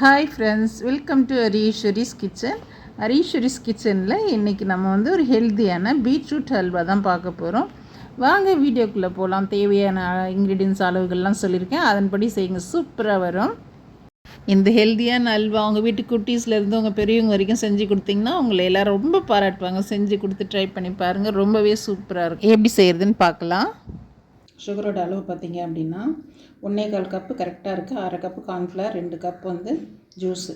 Hi friends welcome to Hareeswaris kitchen Hareeswaris கிச்சனில் இன்றைக்கி நம்ம வந்து ஒரு ஹெல்த்தியான பீட்ரூட் ஹல்வா தான் பார்க்க போகிறோம் வாங்க வீடியோக்குள்ளே போகலாம் தேவையான இன்க்ரீடியன்ஸ் அளவுகள்லாம் சொல்லியிருக்கேன். அதன்படி செய்யுங்க. சூப்பராக வரும். இந்த ஹெல்த்தியான அல்வா அவங்க வீட்டு குட்டீஸ்லேருந்து உங்கள் பெரியவங்க வரைக்கும் செஞ்சு கொடுத்தீங்கன்னா உங்களை எல்லோரும் ரொம்ப பாராட்டுவாங்க. செஞ்சு கொடுத்து ட்ரை பண்ணி பாருங்கள் ரொம்பவே சூப்பராக இருக்கும். எப்படி செய்கிறதுன்னு பார்க்கலாம். சுகரோட அளவு பார்த்தீங்க அப்படின்னா ஒன்றே கால் கப்பு கரெக்டாக இருக்குது அரை கப்பு கார்ன்ஃப்ளவர் ரெண்டு கப் வந்து ஜூஸு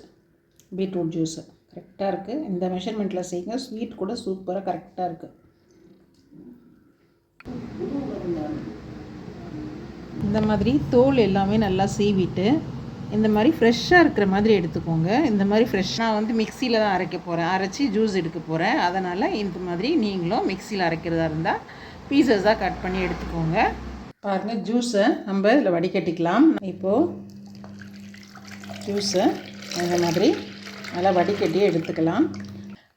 பீட்ரூட் ஜூஸு கரெக்டாக இருக்குது இந்த மெஷர்மெண்ட்டில் செய்யுங்க ஸ்வீட் கூட சூப்பராக கரெக்டாக இருக்குது இந்த மாதிரி தோல் எல்லாமே நல்லா சீவிட்டு இந்த மாதிரி ஃப்ரெஷ்ஷாக இருக்கிற மாதிரி எடுத்துக்கோங்க. இந்த மாதிரி ஃப்ரெஷ் நான் வந்து மிக்சியில் தான் அரைக்க போகிறேன் அரைச்சி ஜூஸ் எடுக்க போகிறேன் அதனால் இந்த மாதிரி நீங்களும் மிக்சியில் அரைக்கிறதா இருந்தால் பீசஸாக கட் பண்ணி எடுத்துக்கோங்க. பாருங்கள் ஜூஸை நம்ம இதில் வடிகட்டிக்கலாம். இப்போது ஜூஸை இந்த மாதிரி நல்லா வடிகட்டி எடுத்துக்கலாம்.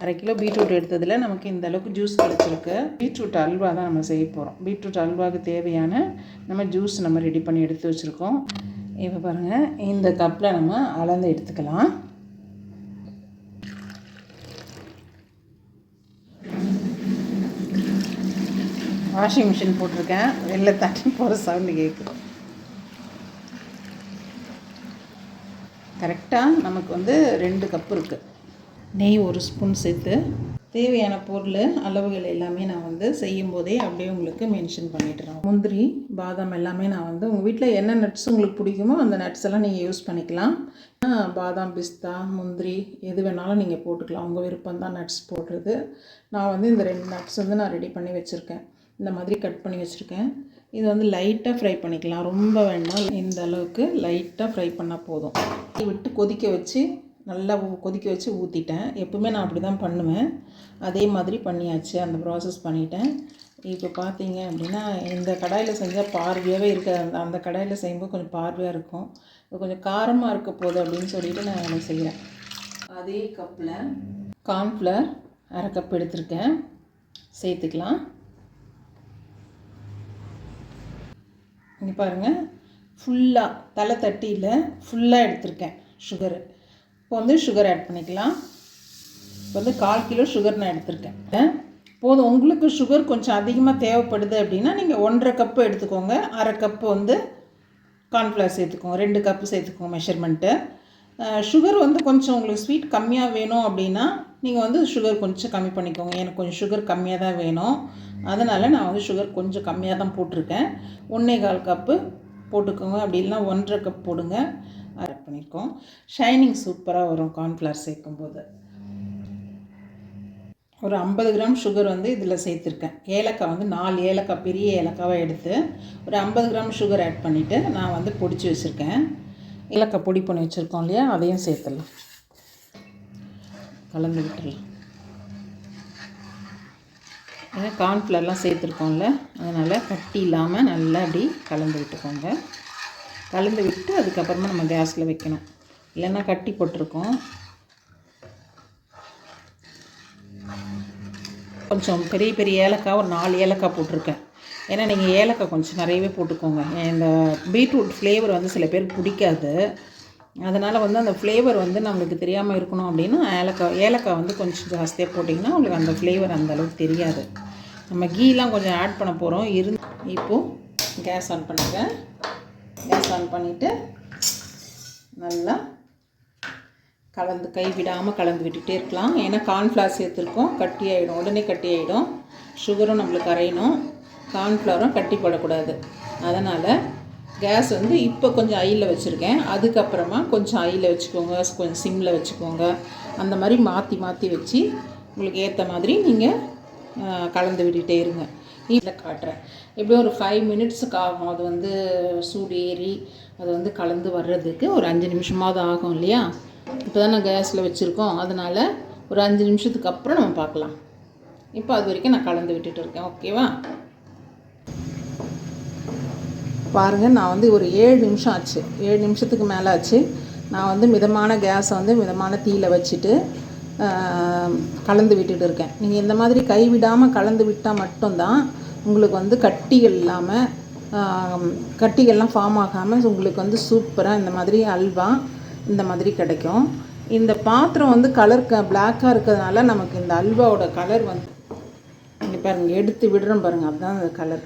அரை கிலோ பீட்ரூட் எடுத்ததில் நமக்கு இந்த அளவுக்கு ஜூஸ் கிடச்சிருக்கு. பீட்ரூட் அல்வா தான் நம்ம செய்ய போகிறோம் பீட்ரூட் அல்வாவுக்கு தேவையான நம்ம ஜூஸ் நம்ம ரெடி பண்ணி எடுத்து வச்சுருக்கோம். இப்போ பாருங்கள் இந்த கப்பில் நம்ம அளந்து எடுத்துக்கலாம். வாஷிங் மிஷின் போட்டிருக்கேன். வெளில தண்ணி போகிற சவுண்டு கேட்குது கரெக்டாக நமக்கு வந்து ரெண்டு கப் இருக்குது நெய் ஒரு ஸ்பூன் சேர்த்து தேவையான பொருள் அளவுகள் எல்லாமே நான் வந்து செய்யும் போதே அப்படியே உங்களுக்கு மென்ஷன் பண்ணிடுறேன். முந்திரி பாதாம் எல்லாமே நான் வந்து உங்கள் வீட்டில் என்ன நட்ஸ் உங்களுக்கு பிடிக்குமோ அந்த நட்ஸ் எல்லாம் நீங்கள் யூஸ் பண்ணிக்கலாம். பாதாம் பிஸ்தா முந்திரி எது வேணாலும் நீங்கள் போட்டுக்கலாம். உங்கள் விருப்பம் தான் நட்ஸ் போடுறது. நான் வந்து இந்த ரெண்டு நட்ஸ் வந்து நான் ரெடி பண்ணி வச்சுருக்கேன். இந்த மாதிரி கட் பண்ணி வச்சுருக்கேன். இது வந்து லைட்டாக ஃப்ரை பண்ணிக்கலாம். ரொம்ப வேண்டாம். இந்த அளவுக்கு லைட்டாக ஃப்ரை பண்ணால் போதும். விட்டு கொதிக்க வச்சு நல்லா கொதிக்க வச்சு ஊற்றிட்டேன் எப்பவுமே நான் அப்படி தான் பண்ணுவேன். அதே மாதிரி பண்ணியாச்சு. அந்த ப்ராசஸ் பண்ணிட்டேன். இப்போ பார்த்தீங்க அப்படின்னா இந்த கடாயில் செஞ்சால் பார்வையாகவே இருக்காது. அந்த அந்த கடாயில் செய்யும்போது கொஞ்சம் பார்வையாக இருக்கும். இப்போ கொஞ்சம் காரமாக இருக்க போகுது அப்படின்னு சொல்லிட்டு நான் என்ன செய்கிறேன் அதே கப்பில் கார்ன்ஃப்ளவர் அரை கப் எடுத்திருக்கேன். சேர்த்துக்கலாம். இங்கே பாருங்கள் ஃபுல்லாக தலை தட்டியில் ஃபுல்லாக எடுத்திருக்கேன் சுகரு இப்போ வந்து சுகர் ஆட் பண்ணிக்கலாம். இப்போ வந்து கால் கிலோ சுகர் நான் எடுத்திருக்கேன். போதும் உங்களுக்கு சுகர் கொஞ்சம் அதிகமாக தேவைப்படுது அப்படின்னா நீங்கள் ஒன்றரை கப்பு எடுத்துக்கோங்க. அரை கப்பு வந்து கார்ன்ஃப்ளவர் சேர்த்துக்கோங்க. ரெண்டு கப்பு சேர்த்துக்கோங்க மெஷர்மெண்ட்டு சுகர் வந்து கொஞ்சம் உங்களுக்கு ஸ்வீட் கம்மியாக வேணும் அப்படின்னா நீங்கள் வந்து சுகர் கொஞ்சம் கம்மி பண்ணிக்கோங்க. எனக்கு கொஞ்சம் சுகர் கம்மியாக தான் வேணும். அதனால் நான் வந்து சுகர் கொஞ்சம் கம்மியாக தான் போட்டிருக்கேன். ஒன்றே கால் கப்பு போட்டுக்கோங்க. அப்படி இல்லைனா ஒன்றரை கப் போடுங்க. ஆட் பண்ணியிருக்கோம் ஷைனிங் சூப்பராக வரும் கார்ன்ஃப்ளவர் சேர்க்கும்போது. ஒரு ஐம்பது கிராம் சுகர் வந்து இதில் சேர்த்துருக்கேன். ஏலக்காய் வந்து நாலு ஏலக்காய் பெரிய ஏலக்காவை எடுத்து ஒரு ஐம்பது கிராம் சுகர் ஆட் பண்ணிவிட்டு நான் வந்து பொடிச்சு வச்சுருக்கேன். ஏலக்காய் பொடி பண்ணி வச்சுருக்கோம் இல்லையா? அதையும் சேர்த்துடலாம். கலந்து விட்டுடலாம் ஏன்னா கார்ன்ஃப்ளவர்லாம் சேர்த்துருக்கோம்ல அதனால் கட்டி இல்லாமல் நல்லா அப்படி கலந்து விட்டுக்கோங்க. கலந்து விட்டு அதுக்கப்புறமா நம்ம கேஸில் வைக்கணும். இல்லைன்னா கட்டி போட்டிருக்கோம். கொஞ்சம் பெரிய பெரிய ஏலக்காய் ஒரு நாலு ஏலக்காய் போட்டிருக்கேன். ஏன்னா நீங்கள் ஏலக்காய் கொஞ்சம் நிறையவே போட்டுக்கோங்க. இந்த பீட்ரூட் ஃப்ளேவர் வந்து சில பேருக்கு பிடிக்காது. அதனால் வந்து அந்த ஃப்ளேவர் வந்து நம்மளுக்கு தெரியாமல் இருக்கணும் அப்படின்னா ஏலக்காய் ஏலக்காய் வந்து கொஞ்சம் ஜாஸ்தியாக போட்டிங்கன்னா உங்களுக்கு அந்த ஃப்ளேவர் அந்த அளவுக்கு தெரியாது. நம்ம கீலாம் கொஞ்சம் ஆட் பண்ண போகிறோம் இருந்து இப்போது கேஸ் ஆன் பண்ணுறேன் கேஸ் ஆன் பண்ணிவிட்டு நல்லா கலந்து கை விடாமல் கலந்து விட்டுகிட்டே இருக்கலாம். ஏன்னா கார்ன்ஃப்ளவர் சேர்த்துருக்கோம். கட்டி ஆகிடும் உடனே கட்டி ஆகிடும் சுகரும் நம்மளுக்கு அரையணும். கார்ன்ஃப்ளவரும் கட்டி போடக்கூடாது. அதனால் கேஸ் வந்து இப்போ கொஞ்சம் ஐயில் வச்சுருக்கேன். அதுக்கப்புறமா கொஞ்சம் ஐயில் வச்சுக்கோங்க. கொஞ்சம் சிம்மில் வச்சுக்கோங்க. அந்த மாதிரி மாற்றி மாற்றி வச்சு உங்களுக்கு ஏற்ற மாதிரி நீங்கள் கலந்து விட்டுகிட்டே இருங்க. இதில் காட்டுறேன். எப்படியும் ஒரு ஃபைவ் மினிட்ஸுக்கு ஆகும். அது வந்து சூடு ஏறி அது வந்து கலந்து வர்றதுக்கு ஒரு அஞ்சு நிமிஷமாவது ஆகும் இல்லையா? இப்போ தான் நான் கேஸில் வச்சுருக்கோம். அதனால் ஒரு அஞ்சு நிமிஷத்துக்கு அப்புறம் நம்ம பார்க்கலாம். இப்போ அது வரைக்கும் நான் கலந்து விட்டுட்டு இருக்கேன். ஓகேவா பாருங்கள் நான் வந்து ஒரு ஏழு நிமிஷம் ஆச்சு. ஏழு நிமிஷத்துக்கு மேலே ஆச்சு. நான் வந்து மிதமான கேஸை வந்து மிதமான தீயில் வச்சுட்டு கலந்து விட்டுட்டு இருக்கேன். நீங்கள் இந்த மாதிரி கைவிடாமல் கலந்து விட்டால் மட்டும்தான் உங்களுக்கு வந்து கட்டிகள் இல்லாமல் கட்டிகள்லாம் ஃபார்ம் ஆகாமல் உங்களுக்கு வந்து சூப்பராக இந்த மாதிரி அல்வா இந்த மாதிரி கிடைக்கும். இந்த பாத்திரம் வந்து கலர் க பிளாக்காக இருக்கிறதுனால நமக்கு இந்த அல்வாவோட கலர் வந்து இங்கே பாருங்கள் எடுத்து விடுறோம் பாருங்கள் அதுதான் அந்த கலர்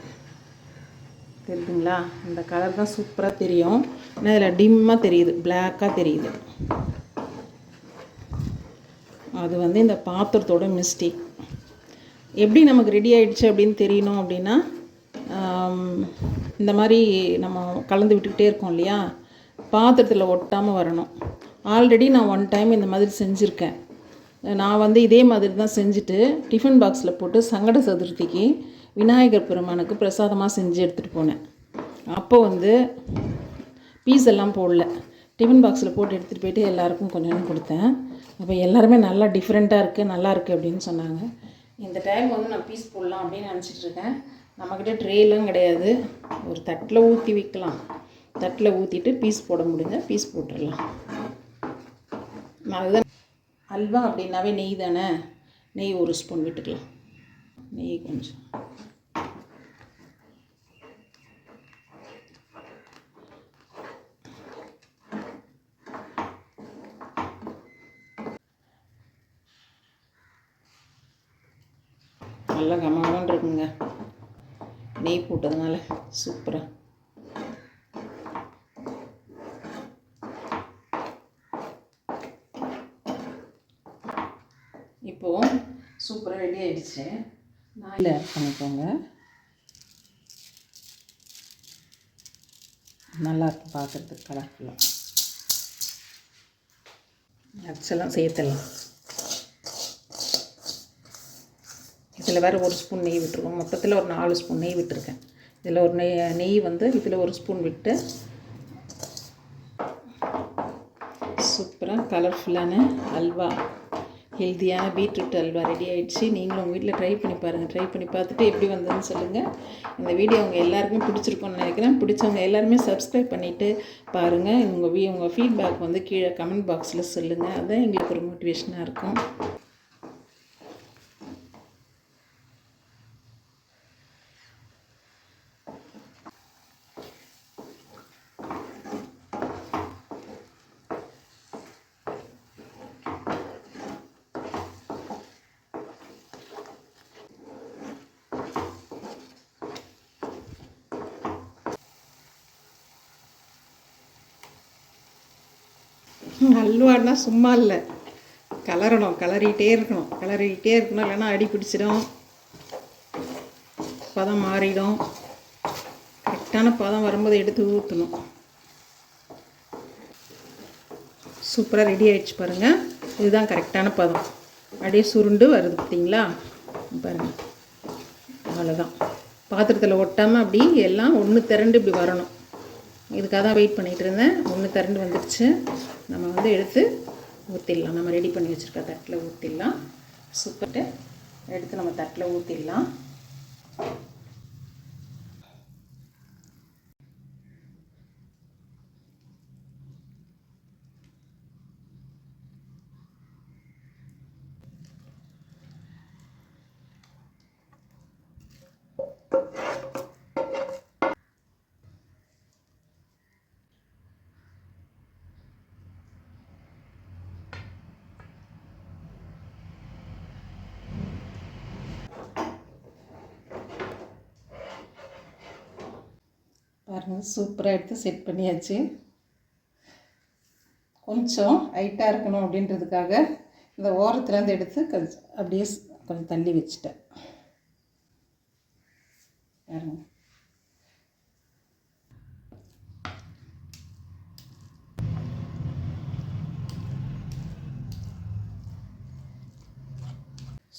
தெரியுதுங்களா? இந்த கலர் தான் சூப்பராக தெரியும். ஆனால் இதில் டிம்மாக தெரியுது. பிளாக்காக தெரியுது. அது வந்து இந்த பாத்திரத்தோட மிஸ்டேக் எப்படி நமக்கு ரெடி ஆகிடுச்சு அப்படின்னு தெரியணும் அப்படின்னா இந்த மாதிரி நம்ம கலந்து விட்டுக்கிட்டே இருக்கோம் இல்லையா? பாத்திரத்தில் ஒட்டாமல் வரணும். ஆல்ரெடி நான் ஒன் டைம் இந்த மாதிரி செஞ்சுருக்கேன். நான் வந்து இதே மாதிரி தான் செஞ்சுட்டு டிஃபன் பாக்ஸில் போட்டு சங்கட சதுர்த்திக்கு விநாயகர் பெருமானுக்கு பிரசாதமாக செஞ்சு எடுத்துகிட்டு போனேன். அப்போ வந்து பீஸ் எல்லாம் போடல. டிஃபன் பாக்ஸில் போட்டு எடுத்துகிட்டு போயிட்டு எல்லாருக்கும் கொஞ்சம் கொடுத்தேன். அப்போ எல்லாருமே நல்லா டிஃப்ரெண்ட்டாக இருக்குது நல்லா இருக்குது அப்படின்னு சொன்னாங்க. இந்த டைம் வந்து நான் பீஸ் போடலாம் அப்படின்னு நினச்சிட்டு இருக்கேன். நம்மக்கிட்ட ட்ரேலாம் கிடையாது. ஒரு தட்டில் ஊற்றி வைக்கலாம். தட்டில் ஊற்றிட்டு பீஸ் போட முடிஞ்ச பீஸ் போட்டுடலாம். நல்லா அதுதான் அல்வா அப்படின்னாவே நெய் தானே? நெய் ஒரு ஸ்பூன் விட்டுக்கலாம். நெய் கொஞ்சம் நல்லா கமகமன்னு இருக்குங்க நெய் போட்டதுனால சூப்பராக இப்போது சூப்பராக ரெடி ஆயிடுச்சு நான் இல்லை பண்ணிக்கோங்க. நல்லாயிருக்கு பார்க்குறதுக்கு கலர்ஃபுல்லாக நட்ஸெல்லாம் சேர்த்துடலாம். இதில் வேறு ஒரு ஸ்பூன் நெய் விட்டுருக்கோம். மொத்தத்தில் ஒரு நாலு ஸ்பூன் நெய் விட்டுருக்கேன். இதில் ஒரு நெய் நெய் வந்து இதில் ஒரு ஸ்பூன் விட்டு சூப்பராக கலர்ஃபுல்லான அல்வா ஹெல்த்தியான பீட்ரூட் அல்வா ரெடி ஆகிடுச்சு நீங்களும் உங்கள் வீட்டில் ட்ரை பண்ணி பாருங்கள் ட்ரை பண்ணி பார்த்துட்டு எப்படி வந்ததுன்னு சொல்லுங்கள் இந்த வீடியோ உங்கள் எல்லாருக்குமே பிடிச்சிருக்கும்னு நினைக்கிறேன். பிடிச்சவங்க எல்லாருமே சப்ஸ்கிரைப் பண்ணிவிட்டு பாருங்கள் உங்கள் வீ உங்கள் ஃபீட்பேக் வந்து கீழே கமெண்ட் பாக்ஸில் சொல்லுங்கள் அதுதான் எங்களுக்கு ஒரு மோட்டிவேஷனாக இருக்கும். அல்வான்னா சும்மா இல்லை. கலரணும் கலரிகிட்டே இருக்கணும். கலரிக்கிட்டே இருக்கணும் இல்லைன்னா அடி பிடிச்சிடும். பதம் மாறிடும். கரெக்டான பதம் வரும்போது எடுத்து ஊற்றணும். சூப்பராக ரெடி ஆகிடுச்சு பாருங்கள் இதுதான் கரெக்டான பதம். அப்படியே சுருண்டு வருது பார்த்தீங்களா? பாருங்கள் அவ்வளோதான் பாத்திரத்தில் ஒட்டாமல் அப்படி எல்லாம் ஒன்று திரண்டு இப்படி வரணும். இதுக்காக தான் வெயிட் பண்ணிகிட்டு இருந்தேன். ஒன்று திரண்டு வந்துடுச்சு நம்ம வந்து எடுத்து ஊற்றிடலாம் நம்ம ரெடி பண்ணி வச்சுருக்க தட்டில் ஊற்றிடலாம் சுப்பிட்டு எடுத்து நம்ம தட்டில் ஊற்றிடலாம் பாருங்கள் சூப்பராக எடுத்து செட் பண்ணியாச்சு. கொஞ்சம் ஹைட்டாக இருக்கணும் அப்படின்றதுக்காக இந்த ஓரத்துலேருந்து எடுத்து கொஞ்சம் அப்படியே கொஞ்சம் தள்ளி வச்சுட்டேன். பாருங்க.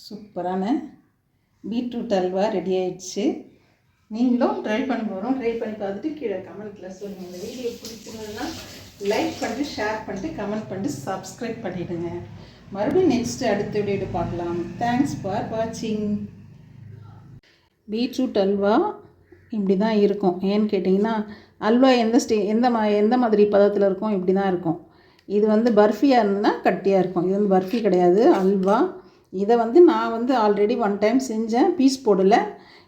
சூப்பரான பீட்ரூட் அல்வா ரெடி ஆயிடுச்சு. நீங்களும் ட்ரை பண்ண போகிறோம் ட்ரை பண்ணி பார்த்துட்டு கீழே கமெண்ட்டில் சொல்லுங்கள் இந்த வீடியோ பிடிச்சிருந்ததுன்னா லைக் பண்ணிட்டு ஷேர் பண்ணிட்டு கமெண்ட் பண்ணிட்டு சப்ஸ்கிரைப் பண்ணிவிடுங்க மறுபடியும் நெக்ஸ்ட்டு அடுத்த வீடியோ பார்க்கலாம். தேங்க்ஸ் ஃபார் வாட்சிங் பீட்ரூட் அல்வா இப்படி தான் இருக்கும். ஏன்னு கேட்டிங்கன்னா அல்வா எந்த ஸ்டே எந்த மா எந்த மாதிரி பதத்தில் இருக்கும்? இப்படி தான் இருக்கும். இது வந்து பர்ஃபியாக இருந்ததுன்னா கட்டியாக இருக்கும். இது வந்து பர்ஃபி கிடையாது. அல்வா. இதை வந்து நான் வந்து ஆல்ரெடி ஒன் டைம் செஞ்சேன். பீஸ் போடலை.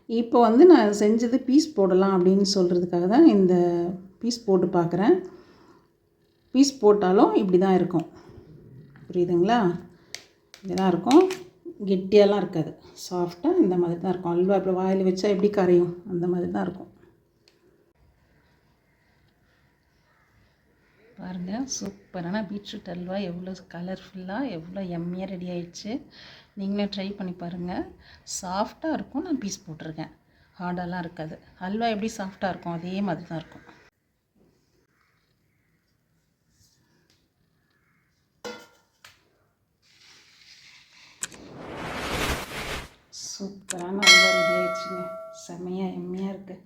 இப்போ வந்து நான் செஞ்சது பீஸ் போடலாம் அப்படின்னு சொல்கிறதுக்காக தான் இந்த பீஸ் போட்டு பார்க்குறேன். பீஸ் போட்டாலும் இப்படி தான் இருக்கும். புரியுதுங்களா? இப்படி தான் இருக்கும். கெட்டியெல்லாம் இருக்காது. சாஃப்டாக இந்த மாதிரி தான் இருக்கும். அல்வா இப்போ வாயில் வச்சா எப்படி கரையும்? அந்த மாதிரி தான் இருக்கும். பாருங்கள் சூப்பரான பீட்ரூட் அல்வா. எவ்வளோ கலர்ஃபுல்லாக எவ்வளோ எம்மியாக ரெடி ஆயிடுச்சு. நீங்களே ட்ரை பண்ணி பாருங்கள் சாஃப்டாக இருக்கும். நான் பீஸ் போட்டிருக்கேன். ஹார்டெல்லாம் இருக்காது. அல்வா எப்படி சாஃப்டாக இருக்கும்? அதே மாதிரி தான் இருக்கும். சூப்பரான அல்வா ரெடி ஆயிடுச்சுங்க. செம்மையாக எம்மையாக இருக்குது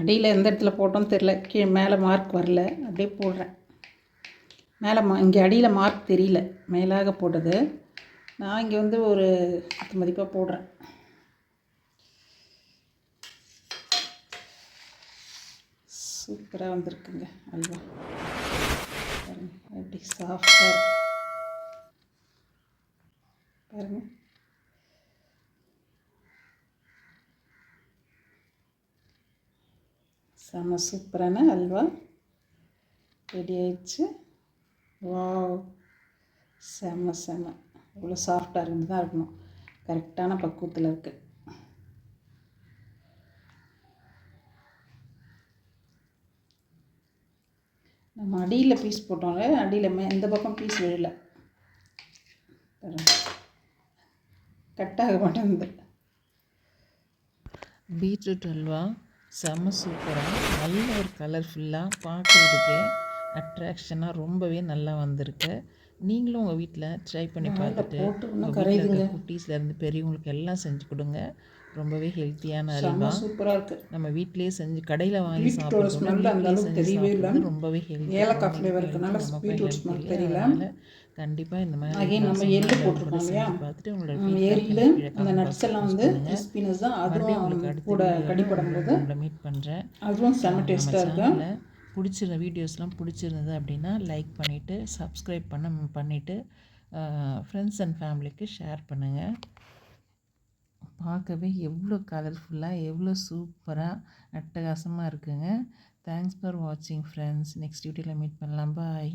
அடியில் எந்த இடத்துல போட்டோன்னு தெரில கீழே மேலே மார்க் வரல. அப்படியே போடுறேன். மேலே மா இங்கே அடியில் மார்க் தெரியல. மேலாக போட்டது. நான் இங்கே வந்து ஒரு பத்து மதிப்பாக போடுறேன். சூப்பராக வந்திருக்குங்க. அல்வா. எப்படி சாஃப்டாக இருக்குது பாருங்கள் செம்ம சூப்பரான அல்வா ரெடி ஆயிடுச்சு. வாவ். செம்ம செம்ம இவ்வளோ சாஃப்டாக இருந்து தான் இருக்கணும். கரெக்டான பக்குவத்தில் இருக்குது நம்ம அடியில் பீஸ் போட்டோம்ல அடியில் மே இந்த பக்கம் பீஸ் விழல கட்டாக மாட்டேங்குது. பீட்ரூட் அல்வா. செம்ம சூப்பராக நல்ல ஒரு கலர்ஃபுல்லாக பார்க்குறதுக்கே அட்ராக்ஷனாக ரொம்பவே நல்லா வந்திருக்கு. நீங்களும் உங்கள் வீட்டில் ட்ரை பண்ணி பார்த்துட்டு உங்கள் குட்டீஸ்லேருந்து பெரியவங்களுக்கு எல்லாம் செஞ்சு கொடுங்க. ரொம்பவே ஹெல்த்தியான அல்வா. சூப்பராக இருக்குது நம்ம வீட்டிலேயே செஞ்சு கடையில் வாங்கி சாப்பிட்றது ரொம்பவே ஹெல்த்தி ஏலக்காய் ஃப்ளேவர் இருக்கனால கண்டிப்பாக இந்த மாதிரி அகைன் நம்ம எள்ளு போட்டிருக்கோம் இல்லையா? பார்த்துட்டு உங்களோட எள்ளு அந்த நட்ஸ் எல்லாம் வந்து கிறிஸ்பினஸ் தான். அதுவும் கூட கடிப்படும் போது உங்களை மீட் பண்ணுறேன் அதுவும் செம்ம டேஸ்ட்டாக சேனலில் பிடிச்சிருந்த வீடியோஸ்லாம் பிடிச்சிருந்தது அப்படின்னா லைக் பண்ணிவிட்டு சப்ஸ்கிரைப் பண்ண பண்ணிவிட்டு ஃப்ரெண்ட்ஸ் அண்ட் ஃபேமிலிக்கு ஷேர் பண்ணுங்கள் பார்க்கவே எவ்வளோ கலர்ஃபுல்லாக எவ்வளோ சூப்பராக அட்டகாசமாக இருக்குங்க. தேங்க்ஸ் ஃபார் வாட்சிங் ஃப்ரெண்ட்ஸ் நெக்ஸ்ட் வீடியோவில் மீட் பண்ணலாம். பாய்